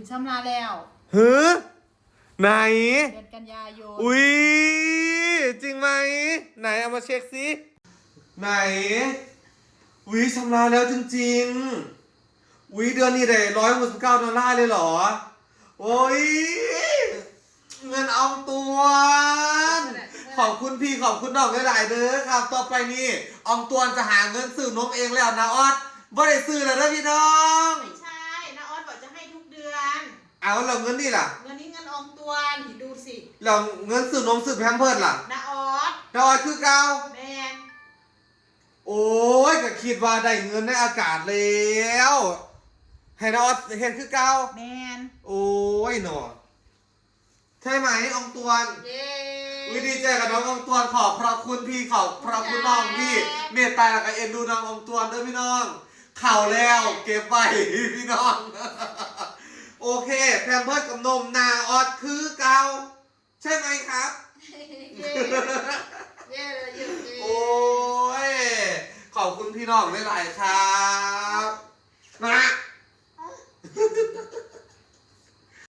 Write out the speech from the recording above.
ขึ้นชำระแล้วเฮ้อไหน เดือนกันยายนอุ้ยจริงไหม ไหนเอามาเช็คสิไหนอุ้ยชำระแล้วจริงๆอุ้ยเดือนนี้ได้ร้อยหกสิบเก้าดอลลาร์เลยเหรอ โอ้ยเงินอองตัวขอบคุณพี่ขอบคุณน้องหลายๆเด้อครับ ต่อไปนี้อองตวนจะหาเงินซื้อนมเองแล้วนะออดบ่ได้ซื้อแล้วนะพี่น้อง ไม่ใช่นะออสบอกจะให้ทุกเดือน เอาแล้วเงินนี่ล่ะ เงินนี้เงินอองตัวนี่ดูสิแล้วเงินซื้อนมซื้อแพมเพิร์ดล่ะนะออสแล้วออดคือเก่าแมนโอ้ยก็คิดว่าได้เงินในอากาศแล้วให้นออดเห็นคือเก่าแมนโอ้ยหนอใช่ไหมอองตวนเย้วิดีใจกับน้องอองตวนขอบพระคุณพี่ขอบพระคุณน้องพี่เมตตาและก็เอ็นดูน้องอองตวนเด้อพี่น้องเข่าแล้ว เก็บไว้พี่น้องโอเคแพ มเพิร์ดกับนมนาออดคือเก่าใช่ไหมครับ เย้เย้เลยเย้เย้โอ้ย ขอบคุณพี่น้องหลายๆครับ